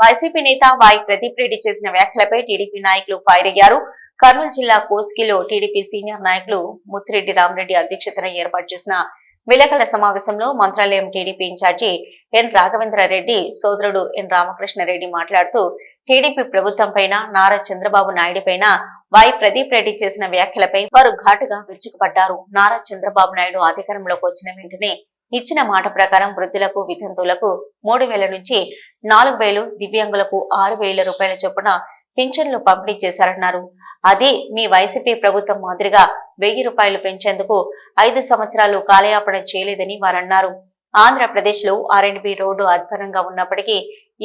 YCP నేత వాయి ప్రదీప్ రెడ్డి చేసిన వ్యాఖ్యలపై టీడీపీ నాయకులు ఫైర్ అయ్యారు. కర్నూలు జిల్లా కోస్కిలో టీడీపీ సీనియర్ నాయకులు ముత్తిరెడ్డి రామరెడ్డి అధ్యక్షతన ఏర్పాటు చేసిన విలేకరుల సమావేశంలో Mantralayam TDP incharge N Raghavendra Reddy సోదరుడు ఎన్ రామకృష్ణారెడ్డి మాట్లాడుతూ టీడీపీ ప్రభుత్వం పైన నారా చంద్రబాబు నాయుడు పైన వాయి ప్రదీప్ రెడ్డి చేసిన వ్యాఖ్యలపై వారు ఘాటుగా విరుచుకుపడ్డారు. నారా చంద్రబాబు నాయుడు అధికారంలోకి వచ్చిన వెంటనే ఇచ్చిన మాట ప్రకారం వృద్ధులకు వితంతులకు మూడు వేల నుంచి నాలుగు వేలు దివ్యాంగులకు ఆరు వేల రూపాయల చొప్పున పింఛన్లు పంపిణీ చేశారన్నారు. అది మీ వైసీపీ ప్రభుత్వం మాదిరిగా వెయ్యి రూపాయలు పెంచేందుకు ఐదు సంవత్సరాలు కాలయాపన చేయలేదని వారన్నారు. ఆంధ్రప్రదేశ్లో ఆర్ఎండ్బి రోడ్డు అధ్వానంగా ఉన్నప్పటికీ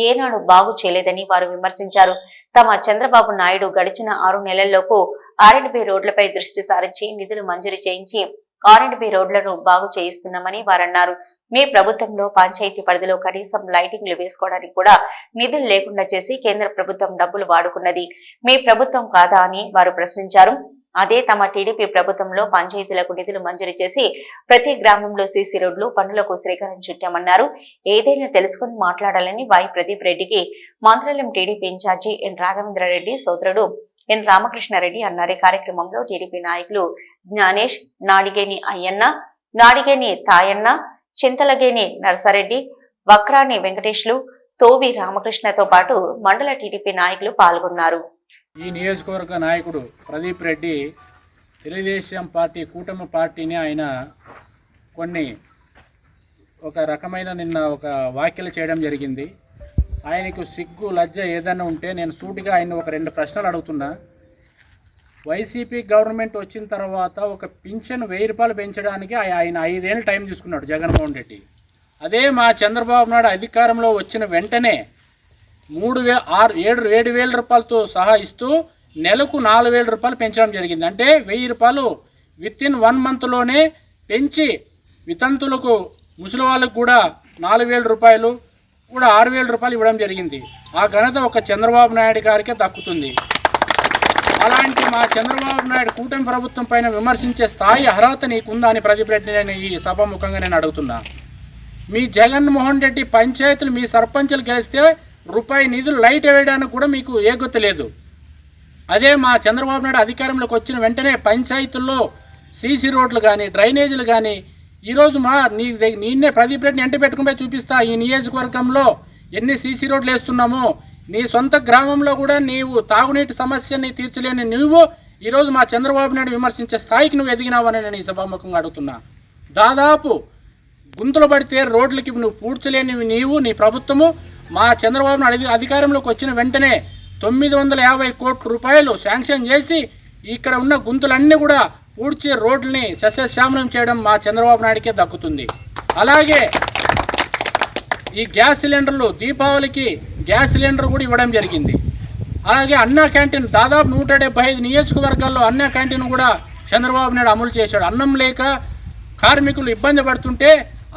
ఏనాడు బాగు చేయలేదని వారు విమర్శించారు. తమ చంద్రబాబు నాయుడు గడిచిన ఆరు నెలల్లోపు ఆర్ఎండ్బి రోడ్లపై దృష్టి సారించి నిధులు మంజూరు చేయించి ఆర్ఎండ్బి రోడ్లను బాగు చేయిస్తున్నామని వారన్నారు. మీ ప్రభుత్వంలో పంచాయతీ పరిధిలో కనీసం లైటింగ్లు వేసుకోవడానికి కూడా నిధులు లేకుండా చేసి కేంద్ర ప్రభుత్వం డబ్బులు వాడుకున్నది. మీ ప్రభుత్వం కాదా అని వారు ప్రశ్నించారు. అదే తమ టీడీపీ ప్రభుత్వంలో పంచాయతీలకు నిధులు మంజూరు చేసి ప్రతి గ్రామంలో సీసీ రోడ్లు పనులకు శ్రీకారం చుట్టామన్నారు. ఏదైనా తెలుసుకుని మాట్లాడాలని వాయి ప్రదీప్ రెడ్డికి Mantralayam TDP incharge N Raghavendra Reddy సోదరుడు ఎన్ రామకృష్ణారెడ్డి అన్నారు. ఈ కార్యక్రమంలో టీడీపీ నాయకులు జ్ఞానేష్ నాడిగేని అయ్యన్న నాడిగేని తాయన్న చింతలగేని నర్సారెడ్డి వక్రాని వెంకటేష్లు తోవి రామకృష్ణతో పాటు మండల టీడీపీ నాయకులు పాల్గొన్నారు. ఈ నియోజకవర్గ నాయకుడు ప్రదీప్ రెడ్డి తెలుగుదేశం పార్టీ కూటమి పార్టీని ఆయన కొన్ని ఒక రకమైన నిన్న ఒక వ్యాఖ్యలు చేయడం జరిగింది. ఆయనకు సిగ్గు లజ్జ ఏదైనా ఉంటే నేను సూటిగా ఆయన ఒక రెండు ప్రశ్నలు అడుగుతున్నా. వైసీపీ గవర్నమెంట్ వచ్చిన తర్వాత ఒక పింఛన్ వెయ్యి రూపాయలు పెంచడానికి ఆయన ఐదేళ్ళు టైం తీసుకున్నాడు జగన్మోహన్ రెడ్డి. అదే మా చంద్రబాబు నాయుడు అధికారంలో వచ్చిన వెంటనే మూడు వే ఆరు ఏడు ఏడు వేల రూపాయలతో సహా ఇస్తూ నెలకు నాలుగు వేల రూపాయలు పెంచడం జరిగింది. అంటే వెయ్యి రూపాయలు విత్ ఇన్ వన్ మంత్లోనే పెంచి వితంతులకు ముసలి వాళ్ళకు కూడా నాలుగు వేల రూపాయలు కూడా ఆరు వేల రూపాయలు ఇవ్వడం జరిగింది. ఆ ఘనత ఒక చంద్రబాబు నాయుడు గారికే దక్కుతుంది. అలాంటి మా చంద్రబాబు నాయుడు కూటమి ప్రభుత్వం పైన విమర్శించే స్థాయి అర్హత నీకుందా అని ప్రదీప్ నేను ఈ సభాముఖంగా నేను అడుగుతున్నా. మీ జగన్మోహన్ రెడ్డి పంచాయతీలు మీ సర్పంచులు గెలిస్తే రూపాయి నిధులు లైట్ వేయడానికి కూడా మీకు ఏ గుర్తు లేదు. అదే మా చంద్రబాబు నాయుడు అధికారంలోకి వచ్చిన వెంటనే పంచాయతీల్లో సీసీ రోడ్లు కానీ డ్రైనేజీలు కానీ ఈరోజు మా నీ నిన్నే ప్రదీప్ రెడ్డిని ఎంట పెట్టుకుని చూపిస్తా. ఈ నియోజకవర్గంలో ఎన్ని సీసీ రోడ్లు వేస్తున్నామో నీ సొంత గ్రామంలో కూడా నీవు తాగునీటి సమస్యని తీర్చలేని నువ్వు ఈరోజు మా చంద్రబాబు నాయుడు విమర్శించే స్థాయికి నువ్వు ఎదిగినావని నేను ఈ సభాముఖంగా అడుగుతున్నా. దాదాపు గుంతలు పడితే రోడ్లకి నువ్వు పూడ్చలేని నీవు నీ ప్రభుత్వము. మా చంద్రబాబు నాయుడు అధికారంలోకి వచ్చిన వెంటనే తొమ్మిది వందల యాభై కోట్ల రూపాయలు శాంక్షన్ చేసి ఇక్కడ ఉన్న గుంతలన్నీ కూడా ఊడ్చే రోడ్లని సస్యశ్యామలం చేయడం మా చంద్రబాబు నాయుడికే దక్కుతుంది. అలాగే ఈ గ్యాస్ సిలిండర్లు దీపావళికి గ్యాస్ సిలిండర్ కూడా ఇవ్వడం జరిగింది. అలాగే అన్నా క్యాంటీన్ దాదాపు నూట డెబ్బై ఐదు నియోజకవర్గాల్లో అన్నా క్యాంటీన్ కూడా చంద్రబాబు నాయుడు అమలు చేశాడు. అన్నం లేక కార్మికులు ఇబ్బంది పడుతుంటే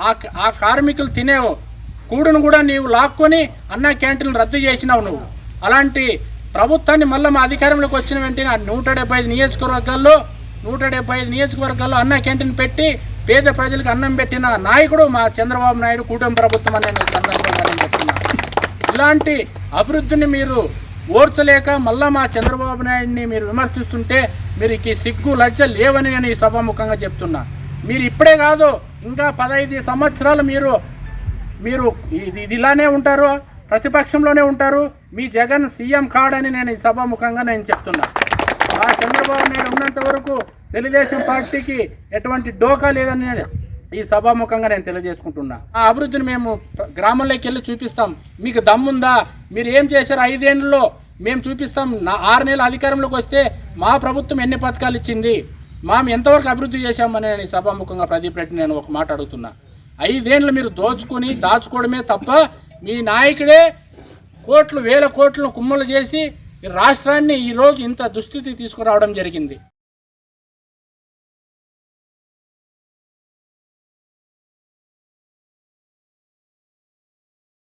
ఆ ఆ కార్మికులు తినే కూడును కూడా నీవు లాక్కొని అన్నా క్యాంటీన్లు రద్దు చేసినావు నువ్వు. అలాంటి ప్రభుత్వాన్ని మళ్ళీ మా అధికారంలోకి వచ్చిన వెంటనే ఆ నూట డెబ్బై ఐదు నియోజకవర్గాల్లో నూట డెబ్బై ఐదు నియోజకవర్గాల్లో అన్న క్యాంటీన్ పెట్టి పేద ప్రజలకు అన్నం పెట్టిన నాయకుడు మా చంద్రబాబు నాయుడు కూటమి ప్రభుత్వం అని నేను సందర్భంగా నేను ఇలాంటి అభివృద్ధిని మీరు ఓర్చలేక మళ్ళా మా చంద్రబాబు నాయుడిని మీరు విమర్శిస్తుంటే మీరు ఈ సిగ్గు లజ్జ లేవని నేను ఈ సభాముఖంగా చెప్తున్నా. మీరు ఇప్పుడే కాదు ఇంకా పదహైదు సంవత్సరాలు మీరు మీరు ఇది ఇది ఇలానే ఉంటారు ప్రతిపక్షంలోనే ఉంటారు మీ జగన్ సీఎం కాడని నేను ఈ సభాముఖంగా నేను చెప్తున్నా. చంద్రబాబు నాయుడు ఉన్నంత వరకు తెలుగుదేశం పార్టీకి ఎటువంటి డోకా లేదని నేను ఈ సభాముఖంగా నేను తెలియజేసుకుంటున్నా. ఆ అభివృద్ధిని మేము గ్రామంలోకి వెళ్ళి చూపిస్తాం. మీకు దమ్ముందా? మీరు ఏం చేశారు? ఐదేళ్ళలో మేము చూపిస్తాం. నా ఆరు నెలల అధికారంలోకి వస్తే మా ప్రభుత్వం ఎన్ని పథకాలు ఇచ్చింది? మేము ఎంతవరకు అభివృద్ధి చేశామని నేను ఈ సభాముఖంగా ప్రదీప్ రెడ్డి నేను ఒక మాట అడుగుతున్నా. ఐదేళ్ళు మీరు దోచుకొని దాచుకోవడమే తప్ప మీ నాయకుడే కోట్లు వేల కోట్లను కుమ్మలు చేసి రాష్ట్రాన్ని ఈరోజు ఇంత దుస్థితి తీసుకురావడం జరిగింది.